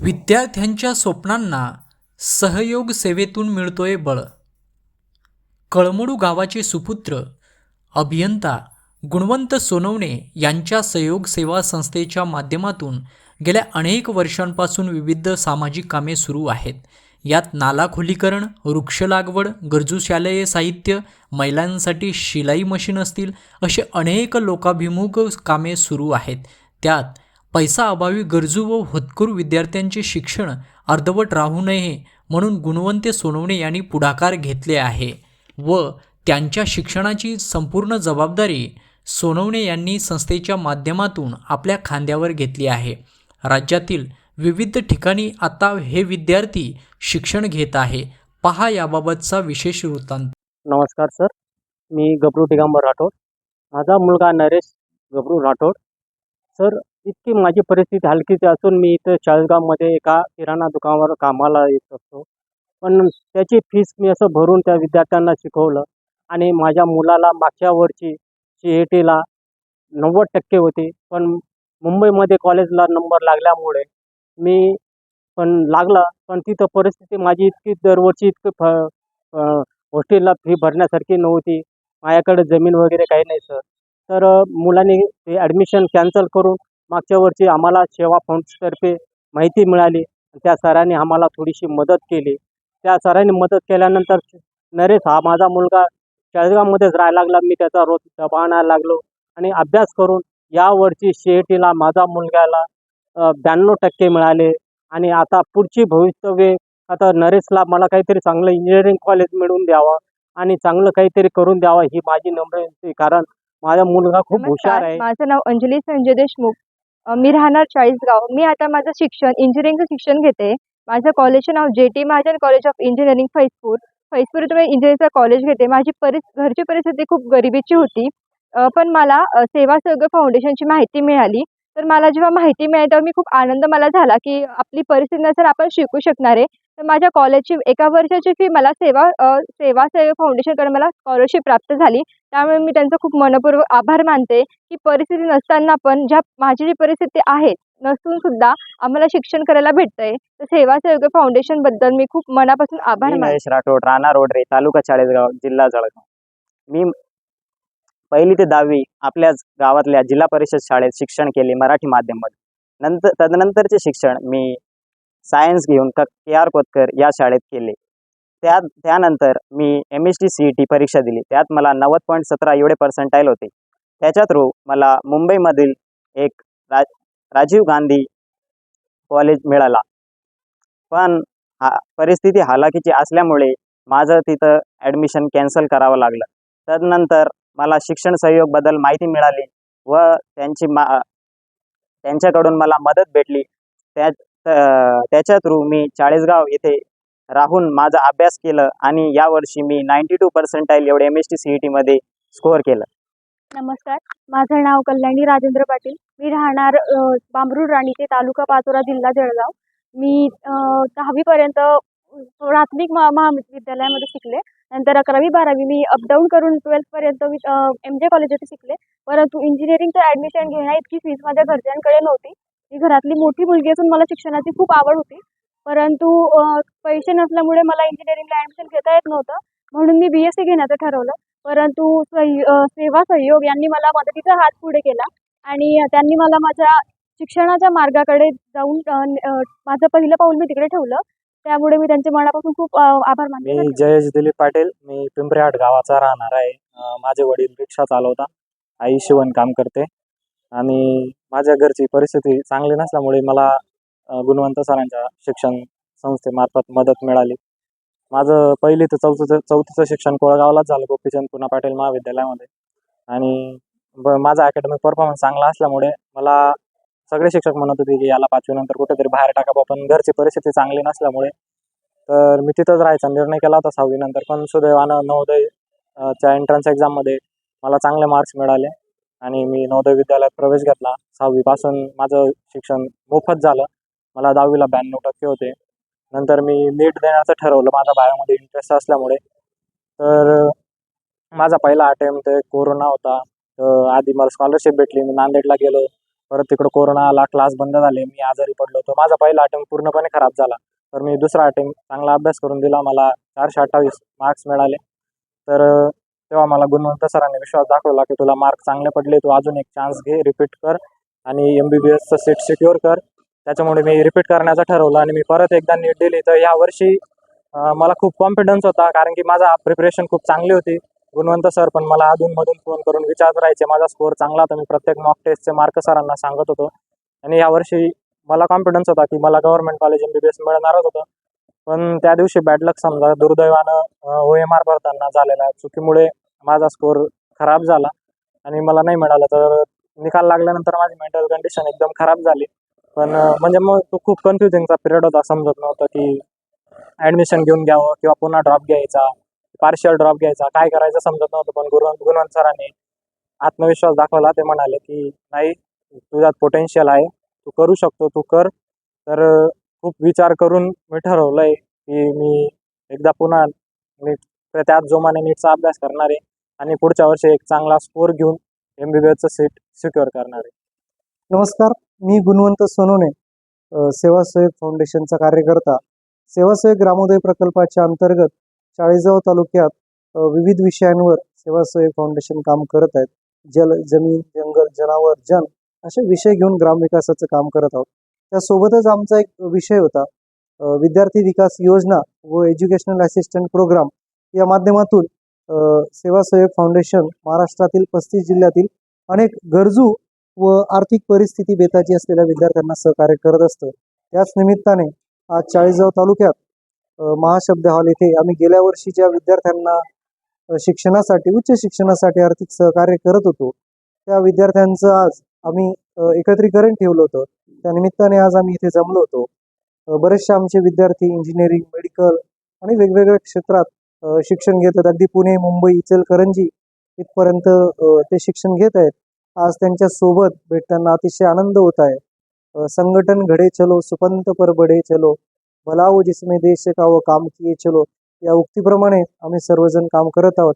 विद्यार्थ्यांच्या स्वप्नांना सहयोग सेवेतून मिळतोय बळ. कळमडू गावाचे सुपुत्र अभियंता गुणवंत सोनवणे यांच्या सहयोग सेवा संस्थेच्या माध्यमातून गेल्या अनेक वर्षांपासून विविध सामाजिक कामे सुरू आहेत. यात नाला खोलीकरण वृक्ष लागवड गरजू शालेय साहित्य महिलांसाठी शिलाई मशीन असतील असे अनेक लोकाभिमुख कामे सुरू आहेत. त्यात पैसा अभावी गरजू व होतकूर विद्यार्थ्यांचे शिक्षण अर्धवट राहू नये म्हणून गुणवंते सोनवणे यांनी पुढाकार घेतले आहे व त्यांच्या शिक्षणाची संपूर्ण जबाबदारी सोनवणे यांनी संस्थेच्या माध्यमातून आपल्या खांद्यावर घेतली आहे. राज्यातील विविध ठिकाणी आता हे विद्यार्थी शिक्षण घेत आहे. पहा याबाबतचा विशेष वृत्तांत. नमस्कार सर मी गबरू दिगंबर राठोड. माझा मुलगा नरेश गबरू राठोड. सर इतकी माझी परिस्थिती हलकीची असून मी इथं चाळीसगावमध्ये एका किराणा दुकानावर कामाला येत असतो. पण त्याची फीस मी असं भरून त्या विद्यार्थ्यांना शिकवलं. आणि माझ्या मुलाला मागच्या वर्षी सी ई टीला नव्वद टक्के होते. पण मुंबईमध्ये कॉलेजला नंबर लागल्यामुळे मी पण लागला. पण तिथं परिस्थिती माझी इतकी दरवर्षी इतकी फ हॉस्टेलला फी भरण्यासारखी नव्हती. माझ्याकडे जमीन वगैरे काही नाही सर तर अ, मुलांनी ते ॲडमिशन कॅन्सल करून मागच्या वर्षी आम्हाला सेवा फाउंड्सतर्फे माहिती मिळाली. त्या सरांनी आम्हाला थोडीशी मदत केली. त्या सरांनी मदत केल्यानंतर नरेश हा माझा मुलगा चाळीसगावमध्येच राहायला लागला. मी त्याचा रोज डबा आणायला लागलो आणि अभ्यास करून यावर्षी सी ई टीला माझा मुलग्याला ब्याण्णव टक्के मिळाले. आणि आता पुढची भवितव्य आता नरेशला मला काहीतरी चांगलं इंजिनिअरिंग कॉलेज मिळवून द्यावं आणि चांगलं काहीतरी करून द्यावं ही माझी नम्र. कारण माझा मुलगा खूप हुशार आहे. माझं नाव अंजली संजय देशमुख. मी राहणार चाळीसगाव. मी आता माझं शिक्षण इंजिनिअरिंगचं शिक्षण घेते. माझं कॉलेजचं नाव J T Mahajan college of engineering Faizpur Faizpur इथं मी इंजिनिअरिंगचं कॉलेज घेते. माझी परिस घरची परिस्थिती खूप गरिबीची होती. पण मला सेवा सौग फाउंडेशनची माहिती मिळाली. तर मला जेव्हा माहिती मिळाली तेव्हा मी खूप आनंद मला झाला की आपली परिस्थिती नसेल आपण शिकू शकणार. आहे तर माझ्या कॉलेजची एका वर्षाची फी मला सेवा सेवा सेवा फाउंडेशनकडे मला स्कॉलरशिप प्राप्त झाली. त्यामुळे मी त्यांचा खूप मनपूर्वक आभार मानते की परिस्थिती नसताना पण ज्या माझी जी परिस्थिती आहे नसून सुद्धा आम्हाला शिक्षण करायला भेटतंय. तर सेवा सहयोग फाउंडेशनबद्दल मी खूप मनापासून आभार मी मानते महेश राठोड राणा रोडरे तालुका चाळीसगाव जिल्हा जळगाव. मी पहिली ते दहावी आपल्याच गावातल्या जिल्हा परिषद शाळेत शिक्षण केले मराठी माध्यमात नंतर तदनंतरचे शिक्षण मी सायन्स घेऊन क के आर कोतकर या शाळेत केले. त्या त्यानंतर मी M S T C E T परीक्षा दिली. त्यात मला नव्वद पॉईंट सतरा एवढे पर्सेंटाईल होते. त्याच्या थ्रू मला मुंबईमधील एक रा राजीव गांधी कॉलेज मिळाला. पण हा परिस्थिती हालाकीची असल्यामुळे माझं तिथं ॲडमिशन कॅन्सल करावं लागलं. तदनंतर मला शिक्षण सहयोगबद्दल माहिती मिळाली व त्यांची मा त्यांच्याकडून मला मदत भेटली. त्या त्याच्या थ्रू मी चाळीसगाव येथे राहून माझा अभ्यास केलं आणि यावर्षी मी नाईंटी टू पर्सेंटाईल एवढे M S T C E टीमध्ये स्कोअर केलं. नमस्कार. माझं नाव कल्याणी राजेंद्र पाटील. मी राहणार बांबरूड राणीचे तालुका पाचोरा जिल्हा जळगाव. मी दहावीपर्यंत प्राथमिक महा महाविद्यालयामध्ये शिकले. नंतर अकरावी बारावी मी अपडाऊन करून ट्वेल्थपर्यंत मी एम जे कॉलेज येथे शिकले. परंतु इंजिनिअरिंगचं ॲडमिशन घेण्या इतकी फीज माझ्या घरच्यांकडे नव्हती. मी घरातली मोठी मुलगी असून मला शिक्षणाची खूप आवड होती. परंतु पैसे नसल्यामुळे मला इंजिनिअरिंगला ॲडमिशन घेता येत नव्हतं. म्हणून मी बी एस सी घेण्याचं ठरवलं. परंतु सेवा सहयोग यांनी मला मदतीचा हात पुढे केला. आणि त्यांनी मला माझ्या शिक्षणाच्या मार्गाकडे जाऊन माझं पहिलं पाऊल मी तिकडे ठेवलं. त्यामुळे मी त्यांचे मनापासून खूप आभार मानले मी जयेश दिलीप पाटील. मी पिंपरीहाट गावाचा राहणार आहे. माझे वडील रिक्षा चालवता आई शिवणकाम करते. आणि माझ्या घरची परिस्थिती चांगली नसल्यामुळे मला गुणवंत सरांच्या शिक्षण संस्थेमार्फत मदत मिळाली. माझं पहिली तर चौथीचं चौथीचं शिक्षण कोळगावलाच झालं गोपीचंद पुना पाटील महाविद्यालयामध्ये. आणि ब माझा अकॅडमिक परफॉर्मन्स चांगला असल्यामुळे मला सगळे शिक्षक म्हणत होते की याला पाचवीनंतर कुठेतरी बाहेर टाका पण घरची परिस्थिती चांगली नसल्यामुळे तर मी तिथंच राहायचा निर्णय केला होता सहावीनंतर पण सुदैवानं नवोदय च्या एंट्रन्स एक्झाममध्ये मला चांगले मार्क्स मिळाले. आणि मी नवोदय विद्यालयात प्रवेश घेतला. सहावीपासून माझं शिक्षण मोफत झालं. मला दहावीला ब्याण्णव टक्के होते. नंतर मी नीट देण्याचं ठरवलं. माझा बायोमध्ये इंटरेस्ट असल्यामुळे. तर माझा पहिला अटेम्प्ट कोरोना होता. तर आधी मला स्कॉलरशिप भेटली. मी नांदेडला गेलो. परत तिकडं कोरोना आला क्लास बंद झाले. मी आजारी पडलो तर माझा पहिला अटेम्प्ट पूर्णपणे खराब झाला. तर मी दुसरा अटेम्प्ट चांगला अभ्यास करून दिला. मला चारशे अठ्ठावीस मार्क्स मिळाले. तर तेव्हा मला गुणवंत सरांनी विश्वास दाखवला की तुला मार्क चांगले पडले तू अजून एक चान्स घे रिपीट कर आणि एम बी बी एसचं सीट सिक्युअर कर. त्याच्यामुळे मी रिपीट करण्याचं ठरवलं आणि मी परत एकदा नीट दिली. तर यावर्षी मला खूप कॉन्फिडन्स होता कारण की माझा प्रिपरेशन खूप चांगली होती. गुणवंत सर पण मला अधूनमधून फोन करून विचारत राहायचे माझा स्कोअर चांगला होता. मी प्रत्येक मॉक टेस्टचे मार्क सरांना सांगत होतो. आणि यावर्षी मला कॉन्फिडन्स होता की मला government college M B B S मिळणारच होतं. पण त्या दिवशी बॅडलक समजा दुर्दैवानं ओ एम आर भरताना झालेला. चुकीमुळे माझा स्कोअर खराब झाला आणि मला नाही मिळालं. तर निकाल लागल्यानंतर माझी मेंटल कंडिशन एकदम खराब झाली. पण म्हणजे मग तो खूप कन्फ्युजिंगचा पिरियड होता. समजत नव्हतं की ॲडमिशन घेऊन घ्यावं किंवा पुन्हा ड्रॉप घ्यायचा पार्शियल ड्रॉप घ्यायचा काय करायचं समजत नव्हतं. पण गुरुवंत गुणवंत सरांनी आत्मविश्वास दाखवला. ते म्हणाले की नाही तुझ्यात पोटेन्शियल आहे. तू करू शकतो तू कर. तर खूप विचार करून मी ठरवलं आहे की मी एकदा पुन्हा नीट त्याच जोमाने नीटचा अभ्यास करणार. आहे आणि पुढच्या वर्षी एक चांगला स्कोर घेऊन एम बी बी एसचं सीट सिक्युअर करणार आहे. नमस्कार मी गुणवंत सोनोने अ, सेवासहयोग फाउंडेशनचा कार्यकर्ता. सेवासहयोग ग्रामोदय प्रकल्पाच्या अंतर्गत चाळीसगाव तालुक्यात विविध विषयांवर सेवासहयोग फाउंडेशन काम करत आहेत. जल जमीन जंगल जनावर जन असे विषय घेऊन ग्रामविकासाचं काम करत आहोत. त्यासोबतच आमचा एक विषय होता विद्यार्थी विकास योजना व एज्युकेशनल असिस्टंट प्रोग्राम या माध्यमातून सेवा सहयोग फाउंडेशन महाराष्ट्रातील पस्तीस जिल्ह्यातील अनेक गरजू व आर्थिक परिस्थिती बेताची असलेल्या विद्यार्थ्यांना सहकार्य करत असतं. त्याच निमित्ताने आज चाळीसगाव तालुक्यात महाशब्द हॉल येथे आम्ही गेल्या वर्षी ज्या विद्यार्थ्यांना शिक्षणासाठी उच्च शिक्षणासाठी आर्थिक सहकार्य करत होतो त्या विद्यार्थ्यांचं आज आम्ही एकत्रीकरण ठेवलं होतं. त्या निमित्ताने आज आम्ही इथे जमलो होतो. बरेचसे आमचे विद्यार्थी इंजिनिअरिंग मेडिकल आणि वेगवेगळ्या क्षेत्रात शिक्षण घेत आहेत. अगदी पुणे मुंबई इचलकरंजी इथपर्यंत ते शिक्षण घेत आहेत. आज त्यांच्यासोबत भेटताना अतिशय आनंद होत आहे. संघटन घडे चलो सुपंत पर बडे चलो. भलाव जिसमे देश का काम किए चलो. या उक्तीप्रमाणे आम्ही सर्वजण काम करत आहोत.